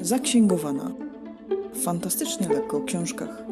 Zaksięgowana. Fantastycznie lekko o książkach.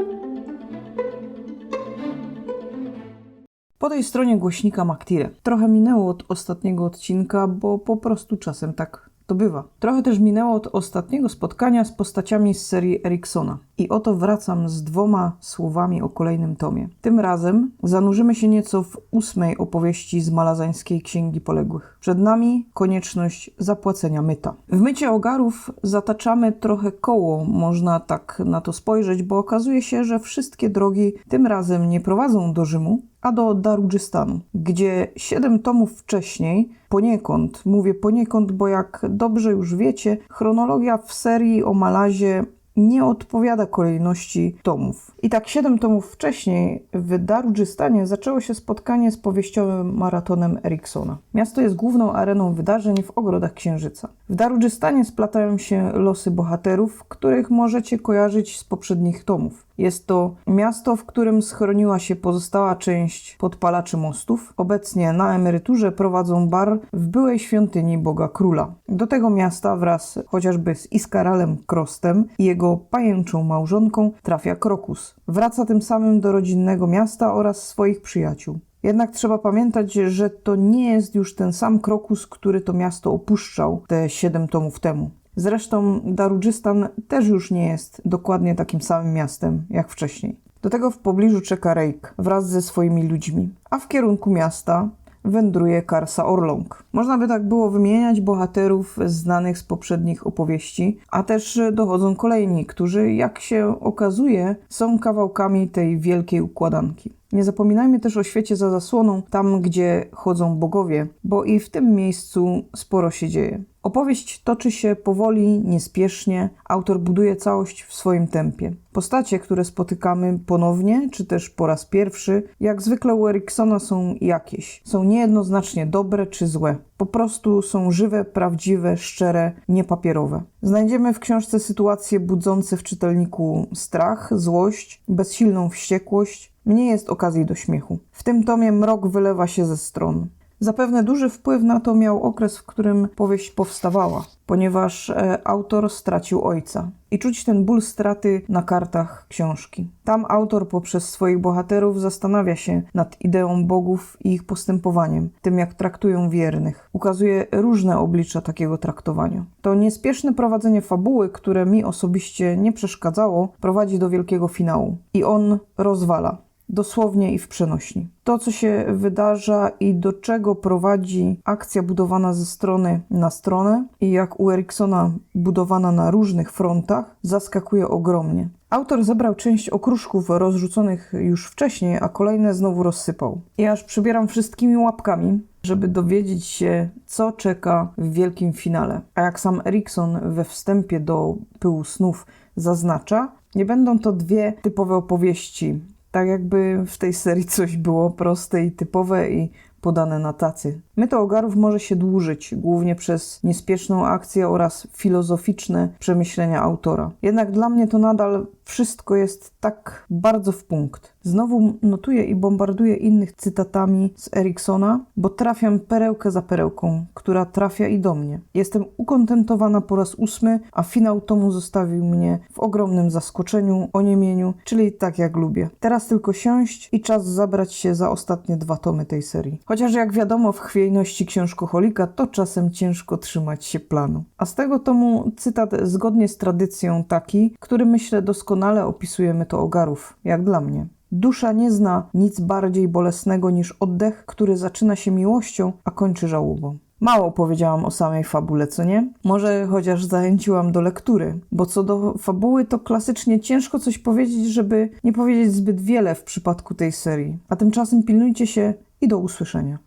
Po tej stronie głośnika Maktire. Trochę minęło od ostatniego odcinka, bo po prostu czasem tak to bywa. Trochę też minęło od ostatniego spotkania z postaciami z serii Eriksona. I oto wracam z dwoma słowami o kolejnym tomie. Tym razem zanurzymy się nieco w ósmej opowieści z malazańskiej Księgi Poległych. Przed nami konieczność zapłacenia myta. W mycie ogarów zataczamy trochę koło, można tak na to spojrzeć, bo okazuje się, że wszystkie drogi tym razem nie prowadzą do Rzymu, a do Darudżystanu, gdzie siedem tomów wcześniej, poniekąd, mówię poniekąd, bo jak dobrze już wiecie, chronologia w serii o Malazie nie odpowiada kolejności tomów. I tak siedem tomów wcześniej w Darudżystanie zaczęło się spotkanie z powieściowym maratonem Eriksona. Miasto jest główną areną wydarzeń w ogrodach Księżyca. W Darudżystanie splatają się losy bohaterów, których możecie kojarzyć z poprzednich tomów. Jest to miasto, w którym schroniła się pozostała część podpalaczy mostów. Obecnie na emeryturze prowadzą bar w byłej świątyni Boga Króla. Do tego miasta wraz chociażby z Iskaralem Krostem i jego pajęczą małżonką trafia Krokus. Wraca tym samym do rodzinnego miasta oraz swoich przyjaciół. Jednak trzeba pamiętać, że to nie jest już ten sam Krokus, który to miasto opuszczał te 7 tomów temu. Zresztą Darudżystan też już nie jest dokładnie takim samym miastem jak wcześniej. Do tego w pobliżu czeka Rejk wraz ze swoimi ludźmi, a w kierunku miasta wędruje Karsa Orlong. Można by tak było wymieniać bohaterów znanych z poprzednich opowieści, a też dochodzą kolejni, którzy, jak się okazuje, są kawałkami tej wielkiej układanki. Nie zapominajmy też o świecie za zasłoną, tam gdzie chodzą bogowie, bo i w tym miejscu sporo się dzieje. Opowieść toczy się powoli, niespiesznie, autor buduje całość w swoim tempie. Postacie, które spotykamy ponownie, czy też po raz pierwszy, jak zwykle u Eriksona są jakieś. Są niejednoznacznie dobre czy złe. Po prostu są żywe, prawdziwe, szczere, niepapierowe. Znajdziemy w książce sytuacje budzące w czytelniku strach, złość, bezsilną wściekłość. Nie jest okazji do śmiechu. W tym tomie mrok wylewa się ze stron. Zapewne duży wpływ na to miał okres, w którym powieść powstawała, ponieważ e, autor stracił ojca. I czuć ten ból straty na kartach książki. Tam autor poprzez swoich bohaterów zastanawia się nad ideą bogów i ich postępowaniem, tym jak traktują wiernych. Ukazuje różne oblicza takiego traktowania. To niespieszne prowadzenie fabuły, które mi osobiście nie przeszkadzało, prowadzi do wielkiego finału. I on rozwala dosłownie i w przenośni. To, co się wydarza i do czego prowadzi akcja budowana ze strony na stronę i jak u Eriksona budowana na różnych frontach, zaskakuje ogromnie. Autor zebrał część okruszków rozrzuconych już wcześniej, a kolejne znowu rozsypał. I aż przybieram wszystkimi łapkami, żeby dowiedzieć się, co czeka w wielkim finale. A jak sam Erikson we wstępie do Pyłu Snów zaznacza, nie będą to dwie typowe opowieści, tak jakby w tej serii coś było proste i typowe i podane na tacy. Myto ogarów może się dłużyć, głównie przez niespieszną akcję oraz filozoficzne przemyślenia autora. Jednak dla mnie to nadal wszystko jest tak bardzo w punkt. Znowu notuję i bombarduję innych cytatami z Eriksona, bo trafiam perełkę za perełką, która trafia i do mnie. Jestem ukontentowana po raz ósmy, a finał tomu zostawił mnie w ogromnym zaskoczeniu, oniemieniu, czyli tak jak lubię. Teraz tylko siąść i czas zabrać się za ostatnie dwa tomy tej serii. Chociaż jak wiadomo w chwiejności książkoholika to czasem ciężko trzymać się planu. A z tego tomu cytat zgodnie z tradycją taki, który myślę doskonale opisujemy to ogarów, jak dla mnie. Dusza nie zna nic bardziej bolesnego niż oddech, który zaczyna się miłością, a kończy żałobą. Mało powiedziałam o samej fabule, co nie? Może chociaż zachęciłam do lektury, bo co do fabuły, to klasycznie ciężko coś powiedzieć, żeby nie powiedzieć zbyt wiele w przypadku tej serii. A tymczasem pilnujcie się i do usłyszenia.